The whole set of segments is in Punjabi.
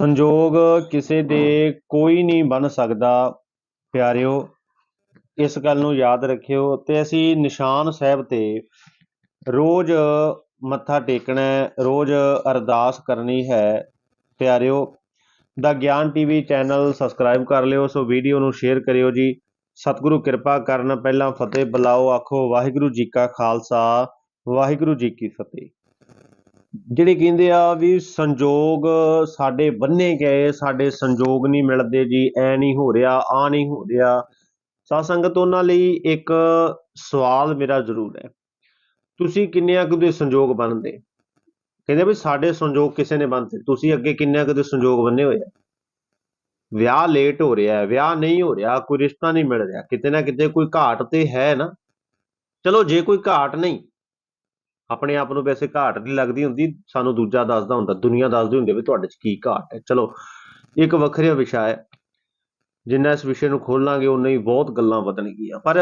ਸੰਜੋਗ ਕਿਸੇ ਦੇ ਕੋਈ ਨਹੀਂ ਬਣ ਸਕਦਾ ਪਿਆਰਿਓ। ਇਸ ਗੱਲ ਨੂੰ ਯਾਦ ਰੱਖਿਓ ਤੇ ਅਸੀਂ ਨਿਸ਼ਾਨ ਸਾਹਿਬ ਤੇ ਰੋਜ਼ ਮੱਥਾ ਟੇਕਣਾ ਹੈ, ਰੋਜ਼ ਅਰਦਾਸ ਕਰਨੀ ਹੈ ਪਿਆਰਿਓ। ਦਾ ਗਿਆਨ ਟੀਵੀ ਚੈਨਲ ਸਬਸਕ੍ਰਾਈਬ ਕਰ ਲਿਓ ਸੋ ਵੀਡੀਓ ਨੂੰ ਸ਼ੇਅਰ ਕਰਿਓ ਜੀ। ਸਤਿਗੁਰੂ ਕਿਰਪਾ ਕਰਨ ਪਹਿਲਾਂ ਫਤਿਹ ਬੁਲਾਓ ਆਖੋ ਵਾਹਿਗੁਰੂ ਜੀ ਕਾ ਖਾਲਸਾ ਵਾਹਿਗੁਰੂ ਜੀ ਕੀ ਫਤਿਹ। ਜਿਹੜੇ ਕਹਿੰਦੇ ਆ ਵੀ ਸੰਜੋਗ ਸਾਡੇ ਬੰਨੇ ਗਏ, ਸਾਡੇ ਸੰਜੋਗ ਨਹੀਂ ਮਿਲਦੇ ਜੀ, ਐ ਨਹੀਂ ਹੋ ਰਿਹਾ ਆ ਨਹੀਂ ਹੋ ਰਿਹਾ। ਸਾਧ ਸੰਗਤ ਉਹਨਾਂ ਲਈ ਇੱਕ ਸਵਾਲ ਮੇਰਾ ਜ਼ਰੂਰ ਹੈ। ਤੁਸੀਂ ਕਿੰਨਿਆਂ ਕੁ ਦੇ ਸੰਜੋਗ ਬਣਦੇ? ਕਹਿੰਦੇ ਵੀ ਸਾਡੇ ਸੰਜੋਗ ਕਿਸੇ ਨੇ ਬੰਨਤੇ ਤੁਸੀਂ ਅੱਗੇ ਕਿੰਨਿਆਂ ਕੁ ਦੇ ਸੰਜੋਗ ਬੰਨੇ ਹੋਏ ਆ? ਵਿਆਹ ਲੇਟ ਹੋ ਰਿਹਾ ਹੈ, ਵਿਆਹ ਨਹੀਂ ਹੋ ਰਿਹਾ, ਕੋਈ ਰਿਸ਼ਤਾ ਨਹੀਂ ਮਿਲ ਰਿਹਾ। ਕਿਤੇ ਨਾ ਕਿਤੇ ਕੋਈ ਘਾਟ ਤੇ ਹੈ ਨਾ। ਚਲੋ ਜੇ ਕੋਈ ਘਾਟ ਨਹੀਂ ਆਪਣੇ ਆਪ ਨੂੰ ਵੈਸੇ ਘਾਟ ਨਹੀਂ ਲੱਗਦੀ ਹੁੰਦੀ, ਸਾਨੂੰ ਦੂਜਾ ਦੱਸਦਾ ਹੁੰਦਾ, ਦੁਨੀਆ ਦੱਸਦੀ ਹੁੰਦੀ ਵੀ ਤੁਹਾਡੇ 'ਚ ਕੀ ਘਾਟ ਹੈ। ਚਲੋ, ਇੱਕ ਵੱਖਰਾ ਵਿਸ਼ਾ ਹੈ, ਜਿੰਨਾ ਇਸ ਵਿਸ਼ੇ ਨੂੰ ਖੋਲਾਂਗੇ ਉਨਾ ਹੀ ਬਹੁਤ ਗੱਲਾਂ ਵਧਣਗੀਆਂ। ਪਰ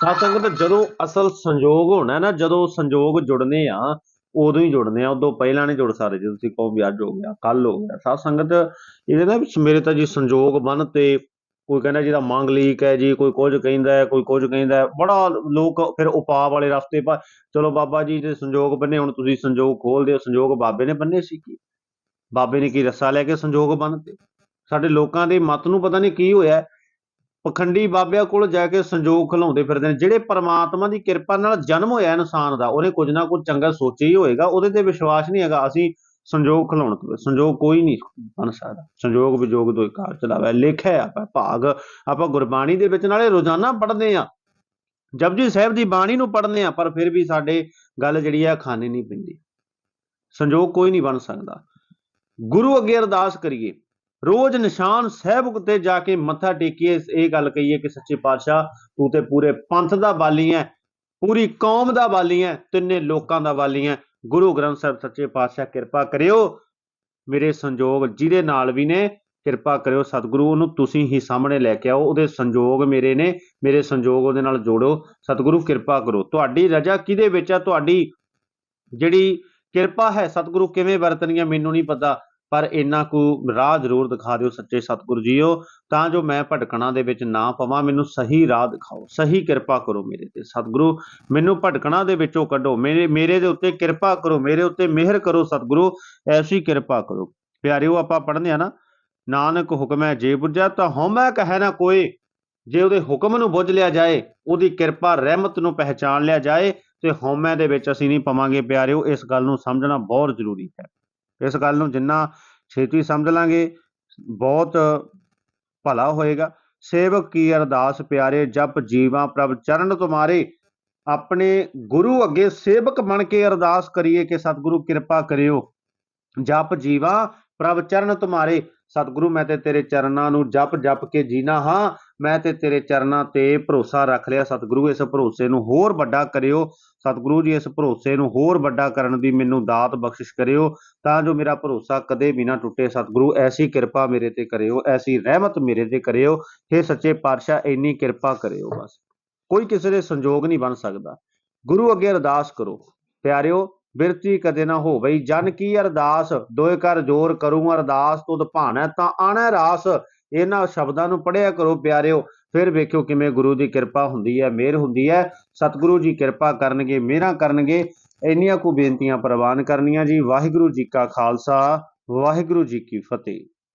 ਸਾਧ ਜਦੋਂ ਅਸਲ ਸੰਯੋਗ ਹੋਣਾ ਨਾ, ਜਦੋਂ ਸੰਯੋਗ ਜੁੜਨੇ ਆ, ਉਦੋਂ ਹੀ ਜੁੜਨੇ ਆ, ਉਦੋਂ ਪਹਿਲਾਂ ਨਹੀਂ ਜੁੜ ਸਕਦੇ ਜੇ ਤੁਸੀਂ ਕਹੋ ਵੀ ਅੱਜ ਹੋ ਗਿਆ ਕੱਲ ਹੋ ਗਿਆ। ਸਾਧ ਸੰਗਤ, ਇਹਦੇ ਨਾਲ ਮੇਰੇ ਤਾਂ ਜੀ ਸੰਜੋਗ ਬਣ ਤੇ ਕੋਈ ਕਹਿੰਦਾ ਜਿਹਦਾ ਮੰਗਲੀਕ ਹੈ ਜੀ, ਕੋਈ ਕੁਝ ਕਹਿੰਦਾ ਹੈ, ਕੋਈ ਕੁਝ ਕਹਿੰਦਾ ਹੈ, ਬੜਾ ਲੋਕ ਫਿਰ ਉਪਾਅ ਵਾਲੇ ਰਸਤੇ ਪਰ ਚਲੋ ਬਾਬਾ ਜੀ ਦੇ ਸੰਜੋਗ ਬੰਨੇ, ਹੁਣ ਤੁਸੀਂ ਸੰਜੋਗ ਖੋਲਦੇ ਹੋ ਸੰਜੋਗ ਬਾਬੇ ਨੇ ਬੰਨੇ ਸੀ ਕੀ? ਬਾਬੇ ਨੇ ਕੀ ਰੱਸਾ ਲੈ ਕੇ ਸੰਜੋਗ ਬੰਨਤੇ? ਸਾਡੇ ਲੋਕਾਂ ਦੇ ਮਤ ਨੂੰ ਪਤਾ ਨਹੀਂ ਕੀ ਹੋਇਆ। ਪਖੰਡੀ ਬਾਬਿਆਂ ਕੋਲ ਜਾ ਕੇ ਸੰਜੋਗ ਖਲਾਉਂਦੇ ਫਿਰਦੇ ਨੇ, ਜਿਹੜੇ ਪਰਮਾਤਮਾ ਦੀ ਕਿਰਪਾ ਨਾਲ ਜਨਮ ਹੋਇਆ ਇਨਸਾਨ ਦਾ, ਉਹਨੇ ਕੁਝ ਨਾ ਕੁਝ ਚੰਗਾ ਸੋਚਿਆ ਹੀ ਹੋਏਗਾ, ਉਹਦੇ ਤੇ ਵਿਸ਼ਵਾਸ ਨਹੀਂ ਹੈਗਾ। ਅਸੀਂ ਸੰਜੋਗ ਖਲਾਉਣ ਤੋਂ ਸੰਜੋਗ ਕੋਈ ਨਹੀਂ ਬਣ ਸਕਦਾ। ਸੰਜੋਗ ਵਿਜੋਗ ਦੋ ਕਾਰ ਚਲਾਵੇ ਲਿਖਿਆ ਆਪਾਂ ਭਾਗ, ਆਪਾਂ ਗੁਰਬਾਣੀ ਦੇ ਵਿੱਚ ਨਾਲੇ ਰੋਜ਼ਾਨਾ ਪੜ੍ਹਦੇ ਆ ਜਪਜੀ ਸਾਹਿਬ ਦੀ ਬਾਣੀ ਨੂੰ ਪੜ੍ਹਦੇ ਆ ਪਰ ਫਿਰ ਵੀ ਸਾਡੇ ਗੱਲ ਜਿਹੜੀ ਆ ਖਾਣੇ ਨਹੀਂ ਪੈਂਦੀ। ਸੰਜੋਗ ਕੋਈ ਨਹੀਂ ਬਣ ਸਕਦਾ। ਗੁਰੂ ਅੱਗੇ ਅਰਦਾਸ ਕਰੀਏ, ਰੋਜ਼ ਨਿਸ਼ਾਨ ਸਾਹਿਬ ਉੱਤੇ ਜਾ ਕੇ ਮੱਥਾ ਟੇਕੀਏ, ਇਹ ਗੱਲ ਕਹੀਏ ਕਿ ਸੱਚੇ ਪਾਤਸ਼ਾਹ, ਤੂੰ ਤੇ ਪੂਰੇ ਪੰਥ ਦਾ ਬਾਲੀ ਹੈ, ਪੂਰੀ ਕੌਮ ਦਾ ਬਾਲੀ ਹੈ, ਤਿੰਨੇ ਲੋਕਾਂ ਦਾ ਬਾਲੀ ਹੈ। ਗੁਰੂ ਗ੍ਰੰਥ ਸਾਹਿਬ ਸੱਚੇ ਪਾਤਸ਼ਾਹ ਕਿਰਪਾ ਕਰਿਓ। ਮੇਰੇ ਸੰਜੋਗ ਜਿਹਦੇ ਨਾਲ ਵੀ ਨੇ, ਕਿਰਪਾ ਕਰਿਓ ਸਤਿਗੁਰੂ ਉਹਨੂੰ ਤੁਸੀਂ ਹੀ ਸਾਹਮਣੇ ਲੈ ਕੇ ਆਓ, ਉਹਦੇ ਸੰਜੋਗ ਮੇਰੇ ਨੇ, ਮੇਰੇ ਸੰਜੋਗ ਉਹਦੇ ਨਾਲ ਜੋੜੋ, ਸਤਿਗੁਰੂ ਕਿਰਪਾ ਕਰੋ। ਤੁਹਾਡੀ ਰਜਾ ਕਿਹਦੇ ਵਿੱਚ ਆ? ਤੁਹਾਡੀ ਜਿਹੜੀ ਕਿਰਪਾ ਹੈ, ਸਤਿਗੁਰੂ ਕਿਵੇਂ ਵਰਤਣੀ ਹੈ ਮੈਨੂੰ ਨਹੀਂ ਪਤਾ। ਪਰ ਇੰਨਾ ਕੁ ਰਾਹ ਜ਼ਰੂਰ ਦਿਖਾ ਦਿਓ ਸੱਚੇ ਸਤਿਗੁਰੂ ਜੀਓ, ਤਾਂ ਜੋ ਮੈਂ ਭਟਕਣਾ ਦੇ ਵਿੱਚ ਨਾ ਪਵਾਂ, ਮੈਨੂੰ ਸਹੀ ਰਾਹ ਦਿਖਾਓ, ਸਹੀ ਕਿਰਪਾ ਕਰੋ ਮੇਰੇ ਤੇ ਸਤਿਗੁਰੂ, ਮੈਨੂੰ ਭਟਕਣਾ ਦੇ ਵਿੱਚੋਂ ਕੱਢੋ, ਮੇਰੇ ਮੇਰੇ ਦੇ ਉੱਤੇ ਕਿਰਪਾ ਕਰੋ, ਮੇਰੇ ਉੱਤੇ ਮਿਹਰ ਕਰੋ ਸਤਿਗੁਰੂ, ਐਸੀ ਕਿਰਪਾ ਕਰੋ। ਪਿਆਰਿਓ, ਆਪਾਂ ਪੜ੍ਹਦੇ ਆ ਨਾ, ਨਾਨਕ ਹੁਕਮ ਹੈ ਜੇ ਬੁੱਝਾ ਤਾਂ ਹਉਮੈ ਕਹੈ ਨਾ ਕੋਈ, ਜੇ ਉਹਦੇ ਹੁਕਮ ਨੂੰ ਬੁੱਝ ਲਿਆ ਜਾਏ, ਉਹਦੀ ਕਿਰਪਾ, ਰਹਿਮਤ ਨੂੰ ਪਹਿਚਾਨ ਲਿਆ ਜਾਏ, ਤੇ ਹਉਮੈ ਦੇ ਵਿੱਚ ਅਸੀਂ ਨਹੀਂ ਪਵਾਂਗੇ। ਪਿਆਰਿਓ, ਇਸ ਗੱਲ ਨੂੰ ਸਮਝਣਾ ਬਹੁਤ ਜ਼ਰੂਰੀ ਹੈ। ਇਸ ਗੱਲ ਨੂੰ ਜਿੰਨਾ ਛੇਤੀ ਸਮਝ ਲਾਂਗੇ, ਬਹੁਤ ਭਲਾ ਹੋਏਗਾ। ਸੇਵਕ ਕੀ ਅਰਦਾਸ ਪਿਆਰੇ, ਜਪ ਜੀਵਾ ਪ੍ਰਭ ਚਰਨ ਤੁਮਾਰੇ। ਆਪਣੇ ਗੁਰੂ ਅੱਗੇ ਸੇਵਕ ਬਣ ਕੇ ਅਰਦਾਸ ਕਰੀਏ ਕਿ ਸਤਿਗੁਰੂ ਕਿਰਪਾ ਕਰਿਓ। ਜਪ ਜੀਵਾ ਪ੍ਰਭ ਚਰਨ ਤੁਮਾਰੇ। ਸਤਿਗੁਰੂ, ਮੈਂ ਤੇ ਤੇਰੇ ਚਰਨਾਂ ਨੂੰ ਜਪ ਜਪ ਕੇ ਜੀਣਾ ਹਾਂ। ਮੈਂ ਤੇ ਤੇਰੇ ਚਰਨਾਂ ਤੇ ਭਰੋਸਾ ਰੱਖ ਲਿਆ। ਸਤਿਗੁਰੂ, ਇਸ ਭਰੋਸੇ ਨੂੰ ਹੋਰ ਵੱਡਾ ਕਰਿਓ। ਸਤਿਗੁਰੂ ਜੀ, ਇਸ ਭਰੋਸੇ ਨੂੰ ਹੋਰ ਵੱਡਾ ਕਰਨ ਦੀ ਮੈਨੂੰ ਦਾਤ ਬਖਸ਼ਿਸ਼ ਕਰਿਓ, ਤਾਂ ਜੋ ਮੇਰਾ ਭਰੋਸਾ ਕਦੇ ਵੀ ਨਾ ਟੁੱਟੇ। ਸਤਿਗੁਰੂ, ਐਸੀ ਕਿਰਪਾ ਮੇਰੇ ਤੇ ਕਰਿਓ, ਐਸੀ ਰਹਿਮਤ ਮੇਰੇ ਤੇ ਕਰਿਓ। हे ਸੱਚੇ ਪਾਤਸ਼ਾਹ, ਇੰਨੀ ਕਿਰਪਾ ਕਰਿਓ ਬਸ। ਕੋਈ ਕਿਸੇ ਦੇ ਸੰਜੋਗ ਨਹੀਂ ਬਣ ਸਕਦਾ। ਗੁਰੂ ਅੱਗੇ ਅਰਦਾਸ ਕਰੋ। ਪਿਆਰਿਓ ਬਿਰਤੀ ਕਦੇ ਨਾ ਹੋਵਈ। ਜਨ ਕੀ ਅਰਦਾਸ? ਦੋਏ ਕਰ ਜੋਰ ਕਰੂੰ ਅਰਦਾਸ, ਤੁਧ ਭਾਣੈ ਤਾਂ ਆਣਾ ਰਾਸ। ਇਹਨਾਂ ਸ਼ਬਦਾਂ ਨੂੰ ਪੜਿਆ ਕਰੋ ਪਿਆਰਿਓ। ਫਿਰ ਵੇਖਿਓ ਕਿਵੇਂ ਗੁਰੂ ਦੀ ਕਿਰਪਾ ਹੁੰਦੀ ਹੈ, ਮਿਹਰ ਹੁੰਦੀ ਹੈ। ਸਤਿਗੁਰੂ ਜੀ ਕਿਰਪਾ ਕਰਨਗੇ, ਮਿਹਰਾਂ ਕਰਨਗੇ। ਇੰਨੀਆਂ ਕੁ ਬੇਨਤੀਆਂ ਪ੍ਰਵਾਨ ਕਰਨੀਆਂ ਜੀ। ਵਾਹਿਗੁਰੂ ਜੀ ਕਾ ਖਾਲਸਾ, ਵਾਹਿਗੁਰੂ ਜੀ ਕੀ ਫਤਿਹ।